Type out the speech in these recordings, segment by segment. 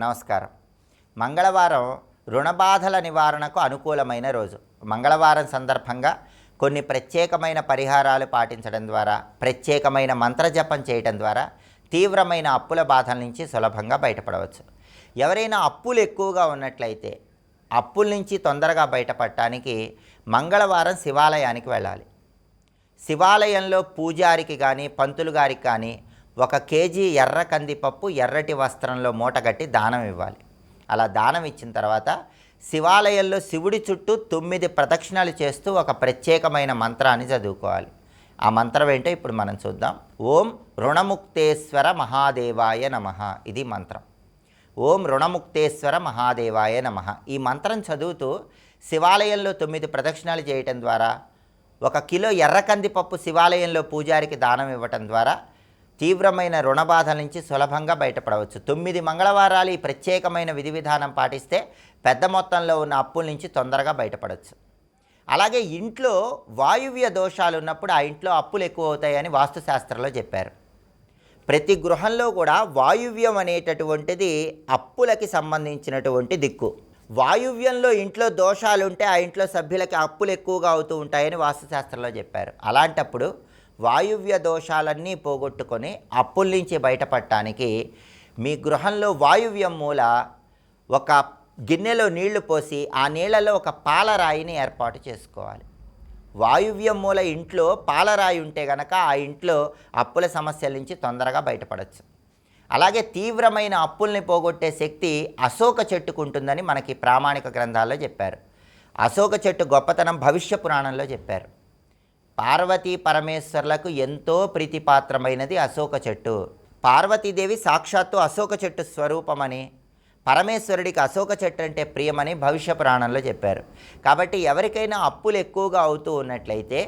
నమస్కారం. మంగళవారం రుణబాధల నివారణకు అనుకూలమైన రోజు. మంగళవారం సందర్భంగా కొన్ని ప్రత్యేకమైన పరిహారాలు పాటించడం ద్వారా ప్రత్యేకమైన మంత్రజపం చేయడం ద్వారా తీవ్రమైన అప్పుల బాధల నుంచి సులభంగా బయటపడవచ్చు. ఎవరైనా అప్పులు ఎక్కువగా ఉన్నట్లయితే అప్పుల నుంచి తొందరగా బయటపడటానికి మంగళవారం శివాలయానికి వెళ్ళాలి. శివాలయంలో పూజారికి కానీ పంతులు గారికి కానీ ఒక కేజీ ఎర్ర కందిపప్పు ఎర్రటి వస్త్రంలో మూటగట్టి దానం ఇవ్వాలి. అలా దానం ఇచ్చిన తర్వాత శివాలయంలో శివుడి చుట్టూ తొమ్మిది ప్రదక్షిణాలు చేస్తూ ఒక ప్రత్యేకమైన మంత్రాన్ని చదువుకోవాలి. ఆ మంత్రం ఏంటో ఇప్పుడు మనం చూద్దాం. ఓం రుణముక్తేశ్వర మహాదేవాయ నమ. ఇది మంత్రం. ఓం రుణముక్తేశ్వర మహాదేవాయ నమ. ఈ మంత్రం చదువుతూ శివాలయంలో తొమ్మిది ప్రదక్షిణాలు చేయటం ద్వారా ఒక కిలో ఎర్ర కందిపప్పు శివాలయంలో పూజారికి దానం ఇవ్వటం ద్వారా తీవ్రమైన రుణబాధ నుంచి సులభంగా బయటపడవచ్చు. తొమ్మిది మంగళవారాలు ఈ ప్రత్యేకమైన విధి విధానం పాటిస్తే పెద్ద మొత్తంలో ఉన్న అప్పుల నుంచి తొందరగా బయటపడవచ్చు అలాగే ఇంట్లో వాయువ్య దోషాలు ఉన్నప్పుడు ఆ ఇంట్లో అప్పులు ఎక్కువ అవుతాయని వాస్తుశాస్త్రంలో చెప్పారు. ప్రతి గృహంలో కూడా వాయువ్యం అనేటటువంటిది అప్పులకి సంబంధించినటువంటి దిక్కు. వాయువ్యంలో ఇంట్లో దోషాలు ఉంటే ఆ ఇంట్లో సభ్యులకి అప్పులు ఎక్కువగా అవుతూ ఉంటాయని వాస్తుశాస్త్రంలో చెప్పారు. అలాంటప్పుడు వాయువ్య దోషాలన్నీ పోగొట్టుకొని అప్పుల నుంచి బయటపడటానికి మీ గృహంలో వాయువ్యం మూల ఒక గిన్నెలో నీళ్ళు పోసి ఆ నీళ్ళలో ఒక పాలరాయిని ఏర్పాటు చేసుకోవాలి. వాయువ్యం మూల ఇంట్లో పాలరాయి ఉంటే గనక ఆ ఇంట్లో అప్పుల సమస్యల నుంచి తొందరగా బయటపడవచ్చు అలాగే తీవ్రమైన అప్పుల్ని పోగొట్టే శక్తి అశోక చెట్టుకు ఉంటుందని మనకి ప్రామాణిక గ్రంథాల్లో చెప్పారు. అశోక చెట్టు గొప్పతనం భవిష్య పురాణంలో చెప్పారు. పార్వతీ పరమేశ్వర్లకు ఎంతో ప్రీతిపాత్రమైనది అశోక చెట్టు. పార్వతీదేవి సాక్షాత్తు అశోక చెట్టు స్వరూపమని పరమేశ్వరుడికి అశోక చెట్టు అంటే ప్రియమని భవిష్య పురాణంలో చెప్పారు. కాబట్టి ఎవరికైనా అప్పులు ఎక్కువగా అవుతూ ఉన్నట్లయితే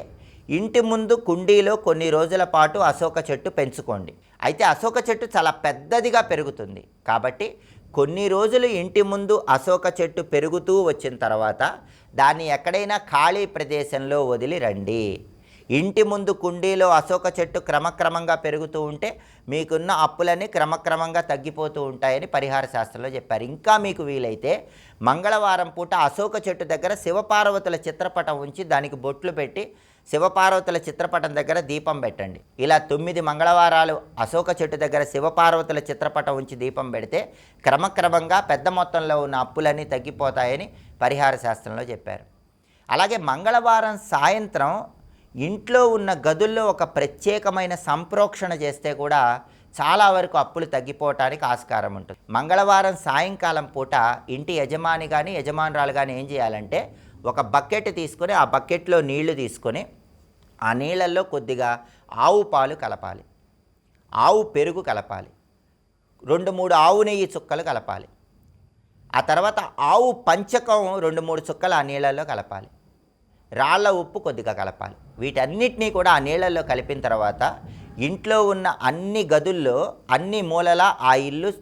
ఇంటి ముందు కుండీలో కొన్ని రోజుల పాటు అశోక చెట్టు పెంచుకోండి. అయితే అశోక చెట్టు చాలా పెద్దదిగా పెరుగుతుంది. కాబట్టి కొన్ని రోజులు ఇంటి ముందు అశోక చెట్టు పెరుగుతూ వచ్చిన తర్వాత దాన్ని ఎక్కడైనా ఖాళీ ప్రదేశంలో వదిలి రండి. ఇంటి ముందు కుండీలో అశోక చెట్టు క్రమక్రమంగా పెరుగుతూ ఉంటే మీకున్న అప్పులన్నీ క్రమక్రమంగా తగ్గిపోతూ ఉంటాయని పరిహార శాస్త్రంలో చెప్పారు. ఇంకా మీకు వీలైతే మంగళవారం పూట అశోక చెట్టు దగ్గర శివపార్వతుల చిత్రపటం ఉంచి దానికి బొట్లు పెట్టి శివపార్వతుల చిత్రపటం దగ్గర దీపం పెట్టండి. ఇలా తొమ్మిది మంగళవారాలు అశోక చెట్టు దగ్గర శివపార్వతుల చిత్రపటం ఉంచి దీపం పెడితే క్రమక్రమంగా పెద్ద మొత్తంలో ఉన్న అప్పులన్నీ తగ్గిపోతాయని పరిహార శాస్త్రంలో చెప్పారు. అలాగే మంగళవారం సాయంత్రం ఇంట్లో ఉన్న గదుల్లో ఒక ప్రత్యేకమైన సంప్రోక్షణ చేస్తే కూడా చాలా వరకు అప్పులు తగ్గిపోవటానికి ఆస్కారం ఉంటుంది. మంగళవారం సాయంకాలం పూట ఇంటి యజమాని కానీ యజమానురాలు కానీ ఏం చేయాలంటే ఒక బకెట్ తీసుకొని ఆ బకెట్లో నీళ్ళు తీసుకొని ఆ నీళ్ళల్లో కొద్దిగా ఆవు పాలు కలపాలి. ఆవు పెరుగు కలపాలి. రెండు మూడు ఆవు నెయ్యి చుక్కలు కలపాలి. ఆ తర్వాత ఆవు పంచకం రెండు మూడు చుక్కలు ఆ నీళ్ళల్లో కలపాలి. రాళ్ళ ఉప్పు కొద్దిగా కలపాలి. వీటన్నిటినీ కూడా ఆ నీళ్ళల్లో కలిపిన తర్వాత ఇంట్లో ఉన్న అన్ని గదుల్లో అన్ని మూలల ఆ ఇల్లు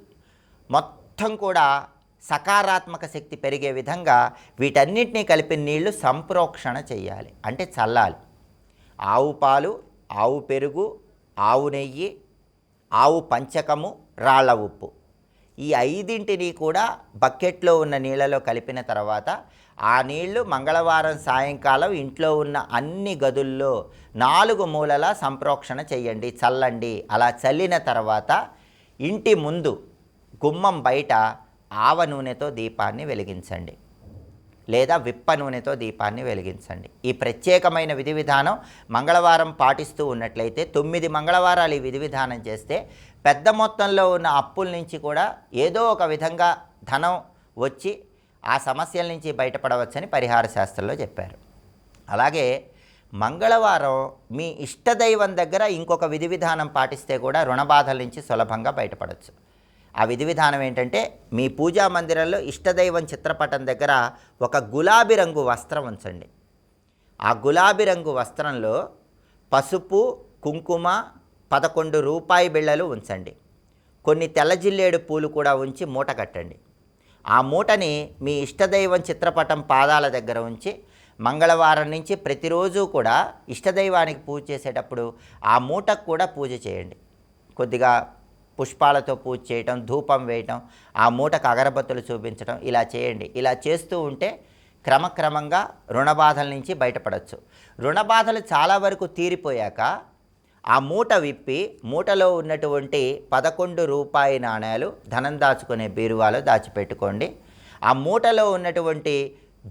మొత్తం కూడా సకారాత్మక శక్తి పెరిగే విధంగా వీటన్నిటినీ కలిపిన నీళ్ళు సంప్రోక్షణ చేయాలి. అంటే చల్లాలి. ఆవు పాలు ఆవు పెరుగు ఆవు నెయ్యి ఆవు పంచకము రాళ్ళ ఉప్పు. ఈ ఐదింటిని కూడా బకెట్లో ఉన్న నీళ్ళలో కలిపిన తర్వాత ఆ నీళ్ళు మంగళవారం సాయంకాలం ఇంట్లో ఉన్న అన్ని గదుల్లో నాలుగు మూలల సంప్రోక్షణ చేయండి చల్లండి. అలా చల్లిన తర్వాత ఇంటి ముందు గుమ్మం బయట ఆవ నూనెతో దీపాన్ని వెలిగించండి. లేదా విప్ప నూనెతో దీపాన్ని వెలిగించండి. ఈ ప్రత్యేకమైన విధి విధానం మంగళవారం పాటిస్తూ ఉన్నట్లయితే తొమ్మిది మంగళవారాలు ఈ విధి విధానం చేస్తే పెద్ద మొత్తంలో ఉన్న అప్పుల నుంచి కూడా ఏదో ఒక విధంగా ధనం వచ్చి ఆ సమస్యల నుంచి బయటపడవచ్చని పరిహార శాస్త్రంలో చెప్పారు. అలాగే మంగళవారం మీ ఇష్టదైవం దగ్గర ఇంకొక విధి విధానం పాటిస్తే కూడా రుణబాధల నుంచి సులభంగా బయటపడవచ్చు ఆ విధి విధానం ఏంటంటే మీ పూజా మందిరంలో ఇష్టదైవం చిత్రపటం దగ్గర ఒక గులాబీ రంగు వస్త్రం ఉంచండి. ఆ గులాబీ రంగు వస్త్రంలో పసుపు కుంకుమ పదకొండు రూపాయి బిళ్ళలు ఉంచండి. కొన్ని తెల్ల జిల్లేడు పూలు కూడా ఉంచి మూట కట్టండి. ఆ మూటని మీ ఇష్టదైవం చిత్రపటం పాదాల దగ్గర ఉంచి మంగళవారం నుంచి ప్రతిరోజు కూడా ఇష్టదైవానికి పూజ చేసేటప్పుడు ఆ మూటకు కూడా పూజ చేయండి. కొద్దిగా పుష్పాలతో పూజ చేయటం ధూపం వేయటం ఆ మూటకు అగరబత్తులు చూపించడం ఇలా చేయండి. ఇలా చేస్తూ ఉంటే క్రమక్రమంగా రుణ బాధల నుంచి బయటపడవచ్చు రుణ బాధలు చాలా వరకు తీరిపోయాక ఆ మూట విప్పి మూటలో ఉన్నటువంటి పదకొండు రూపాయి నాణేలు ధనం దాచుకునే బీరువాలో దాచిపెట్టుకోండి. ఆ మూటలో ఉన్నటువంటి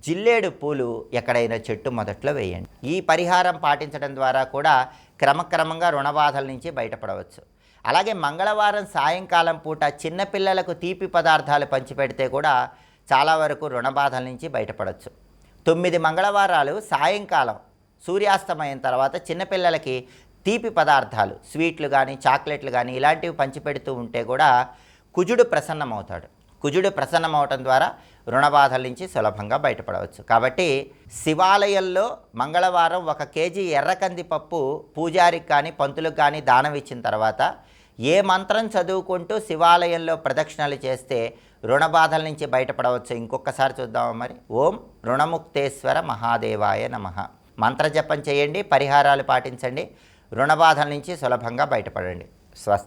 జిల్లేడు పూలు ఎక్కడైనా చెట్టు మొదట్లో వేయండి. ఈ పరిహారం పాటించడం ద్వారా కూడా క్రమక్రమంగా రుణ బాధల నుంచి బయటపడవచ్చు. అలాగే మంగళవారం సాయంకాలం పూట చిన్నపిల్లలకు తీపి పదార్థాలు పంచిపెడితే కూడా చాలా వరకు రుణ బాధల నుంచి బయటపడవచ్చు తొమ్మిది మంగళవారాలు సాయంకాలం సూర్యాస్తమయం తర్వాత చిన్నపిల్లలకి తీపి పదార్థాలు స్వీట్లు కానీ చాక్లెట్లు కానీ ఇలాంటివి పంచిపెడుతూ ఉంటే కూడా కుజుడు ప్రసన్నమవుతాడు. కుజుడు ప్రసన్నమవటం ద్వారా రుణ బాధల నుంచి సులభంగా బయటపడవచ్చు. కాబట్టి శివాలయంలో మంగళవారం ఒక కేజీ ఎర్రకంది పప్పు పూజారికి కానీ పంతులకు కానీ దానం ఇచ్చిన తర్వాత ఏ మంత్రం చదువుకుంటూ శివాలయంలో ప్రదక్షిణలు చేస్తే రుణ బాధల నుంచి బయటపడవచ్చు ఇంకొకసారి చూద్దామా మరి. ఓం రుణముక్తేశ్వర మహాదేవాయ నమ. మంత్రజపం చేయండి పరిహారాలు పాటించండి రుణ బాధల నుంచి సులభంగా బయటపడండి. స్వస్తి.